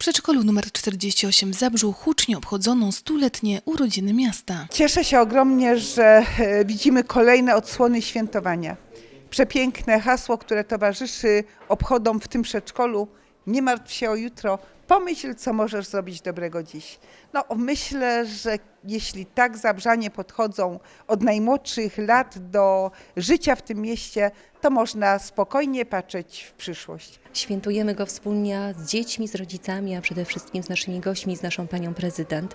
przedszkolu nr 48 w Zabrzu hucznie obchodzono stuletnie urodziny miasta. Cieszę się ogromnie, że e, widzimy kolejne odsłony świętowania. Przepiękne hasło, które towarzyszy obchodom w tym przedszkolu. Nie martw się o jutro, pomyśl, co możesz zrobić dobrego dziś. No, myślę, że jeśli tak zabrzanie podchodzą od najmłodszych lat do życia w tym mieście, to można spokojnie patrzeć w przyszłość. Świętujemy go wspólnie z dziećmi, z rodzicami, a przede wszystkim z naszymi gośćmi, z naszą panią prezydent.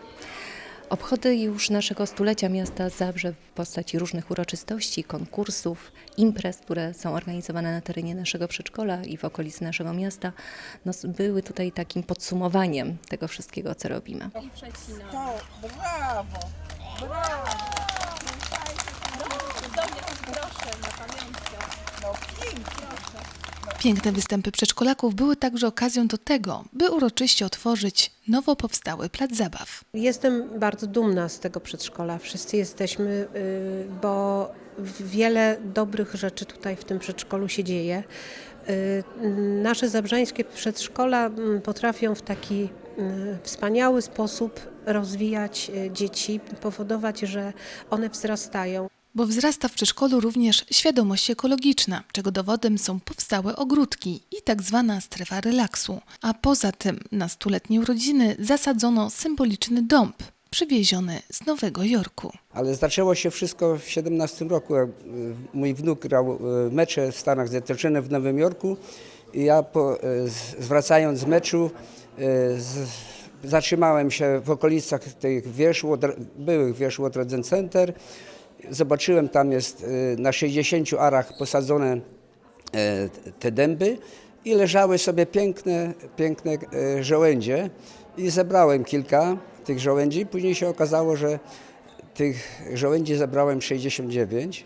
Obchody już naszego stulecia miasta Zabrze w postaci różnych uroczystości, konkursów, imprez, które są organizowane na terenie naszego przedszkola i w okolicy naszego miasta, no, były tutaj takim podsumowaniem tego wszystkiego, co robimy. brawo! No Piękne występy przedszkolaków były także okazją do tego, by uroczyście otworzyć nowo powstały plac zabaw. Jestem bardzo dumna z tego przedszkola. Wszyscy jesteśmy, y, bo wiele dobrych rzeczy tutaj w tym przedszkolu się dzieje. Y, Nasze zabrzańskie przedszkola mm, potrafią w taki y, wspaniały sposób rozwijać dzieci, powodować, że one wzrastają. Bo wzrasta w przedszkolu również świadomość ekologiczna, czego dowodem są powstałe ogródki i tak zwana strefa relaksu. A poza tym na stuletnie urodziny zasadzono symboliczny dąb przywieziony z Nowego Jorku. Ale zaczęło się wszystko w 17 roku. y, Mój wnuk grał y, mecze w Stanach Zjednoczonych w Nowym Jorku i ja po, z- zwracając z meczu z, zatrzymałem się w okolicach tych Łodra- byłych wież Łodrodzen Center. Zobaczyłem, tam jest y, na 60 arach posadzone e, te dęby i leżały sobie piękne, piękne e, żołędzie i zebrałem kilka tych żołędzi. Później się okazało, że tych żołędzi zebrałem 69.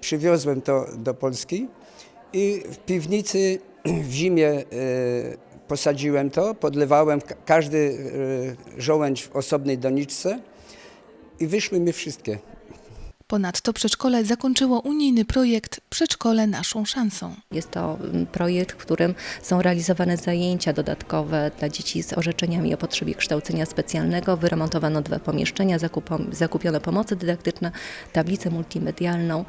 Przywiozłem to do Polski i w piwnicy w zimie posadziłem to, podlewałem ka- każdy żołędź w osobnej doniczce i wyszły mi wszystkie. Ponadto przedszkole zakończyło unijny projekt Przedszkole naszą szansą. Jest to mm, projekt, w którym są realizowane zajęcia dodatkowe dla dzieci z orzeczeniami o potrzebie kształcenia specjalnego. Wyremontowano dwa pomieszczenia, zakupiono pomocy dydaktyczne, tablicę multimedialną.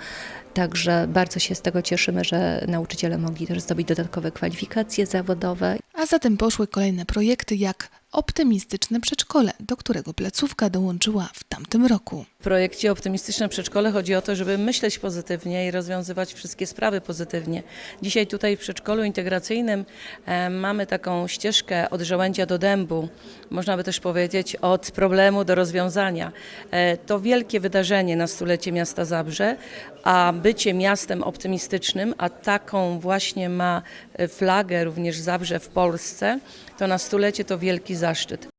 Także bardzo się z tego cieszymy, że nauczyciele mogli też zdobyć dodatkowe kwalifikacje zawodowe. A zatem poszły kolejne projekty jak Optymistyczne Przedszkole, do którego placówka dołączyła w tamtym roku. W projekcie Optymistyczne Przedszkole chodzi o to, żeby myśleć pozytywnie i rozwiązywać wszystkie sprawy pozytywnie. Dzisiaj tutaj w przedszkolu integracyjnym e, mamy taką ścieżkę od żołędzia do dębu, można by też powiedzieć od problemu do rozwiązania. E, to wielkie wydarzenie na stulecie miasta Zabrze, a bycie miastem optymistycznym, a taką właśnie ma e, flagę również Zabrze w Polsce, to na stulecie to wielki gesachtet.